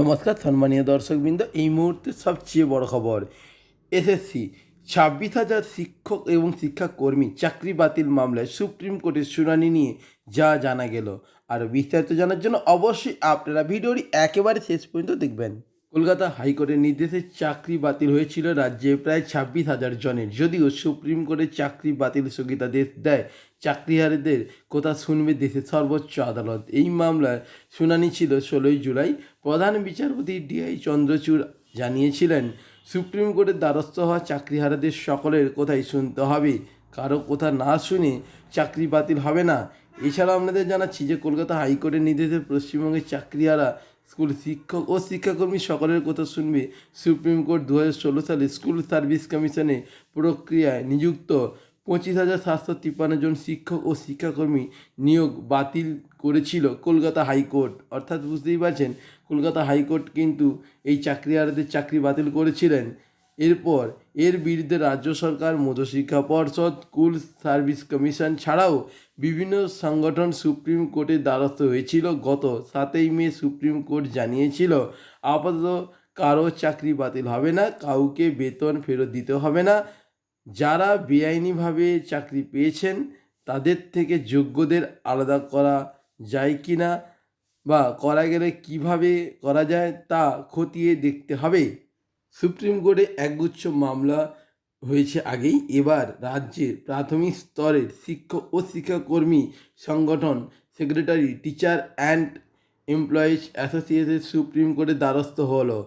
নমস্কার, সম্মানীয় দর্শকবৃন্দ, এই মুহূর্তে সবচেয়ে বড় খবর এসএসসি ছাব্বিশ হাজার শিক্ষক এবং শিক্ষাকর্মী চাকরি বাতিল মামলায় সুপ্রিম কোর্টের শুনানি নিয়ে যা জানা গেল। আর বিস্তারিত জানার জন্য অবশ্যই আপনারা ভিডিওটি একেবারে শেষ পর্যন্ত দেখবেন। কলকাতা হাইকোর্টের নির্দেশে চাকরি বাতিল হয়েছিল রাজ্যে প্রায় ছাব্বিশ হাজার জনের। যদিও সুপ্রিম কোর্টের চাকরি বাতিল স্থগিতাদেশ দেয়, চাকরিহারীদের কথা শুনবে দেশের সর্বোচ্চ আদালত। এই মামলার শুনানি ছিল ষোলোই জুলাই। প্রধান বিচারপতি ডিআই চন্দ্রচূড় জানিয়েছিলেন, সুপ্রিম কোর্টের দ্বারস্থ হওয়া চাকরিহারাদের সকলের কথাই শুনতে হবে। কারও কথা না শুনে চাকরি বাতিল হবে না। এছাড়াও আপনাদের জানাচ্ছি যে কলকাতা হাইকোর্টের নির্দেশে পশ্চিমবঙ্গের চাকরিহারা স্কুল শিক্ষক ও শিক্ষাকর্মী সকলের কথা শুনবে। সুপ্রিম কোর্ট দু হাজার ষোলো সালে স্কুল সার্ভিস কমিশনে প্রক্রিয়ায় নিযুক্ত পঁচিশ হাজার সাতশো তিপ্পান্ন জন শিক্ষক ও শিক্ষাকর্মী নিয়োগ বাতিল করেছিল কলকাতা হাইকোর্ট। অর্থাৎ বুঝতেই পারছেন, কলকাতা হাইকোর্ট কিন্তু এই চাকরিহারাদের চাকরি বাতিল করেছিলেন। এরপর এর বিরুদ্ধে রাজ্য সরকার, মধ্যশিক্ষা পর্ষদ, স্কুল সার্ভিস কমিশন ছাড়াও বিভিন্ন সংগঠন সুপ্রিম কোর্টের দ্বারস্থ হয়েছিল। গত সাতই মে সুপ্রিম কোর্ট জানিয়েছিল, আপাতত কারও চাকরি বাতিল হবে না, কাউকে বেতন ফেরত দিতে হবে না। যারা বেআইনিভাবে চাকরি পেয়েছেন, তাদের থেকে যোগ্যদের আলাদা করা যায় কি না বা করা গেলে কীভাবে করা যায় তা খতিয়ে দেখতে হবে। সুপ্রিম কোর্টে একগুচ্ছ মামলা হয়েছে আগেই। এবার রাজ্যের প্রাথমিক স্তরের শিক্ষক ও শিক্ষাকর্মী সংগঠন, secretary, teacher and employees association supreme কোর্টের দ্বারস্থ হলো।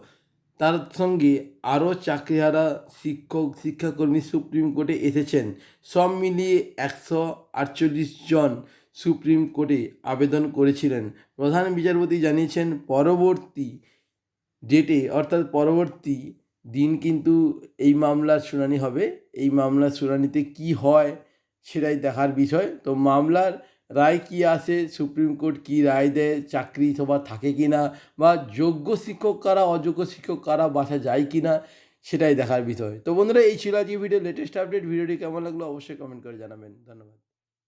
তার সঙ্গে আরও চাকরিহারা শিক্ষক, শিক্ষাকর্মী সুপ্রিম কোর্টে এসেছেন। সব মিলিয়ে একশো আটচল্লিশ জন সুপ্রিম কোর্টে আবেদন করেছিলেন। প্রধান বিচারপতি জানিয়েছেন, পরবর্তী ডেটে অর্থাৎ পরবর্তী দিন কিন্তু এই মামলার শুনানি হবে। এই মামলার শুনানিতে কি হয় সেটাই দেখার বিষয়। তো মামলার রায় কি আসে সুপ্রিম কোর্ট কি রায় দেয়, চাকরি সবার থাকে কি না, বা যোগ্য শিক্ষক কারা, অযোগ্য শিক্ষক কারা, বাসা যায় কি না, সেটাই দেখার বিষয়। তো বন্ধুরা, এই ছিল আজকে ভিডিও লেটেস্ট আপডেট ভিডিওটি কেমন লাগল অবশ্যই কমেন্ট করে জানাবেন। ধন্যবাদ।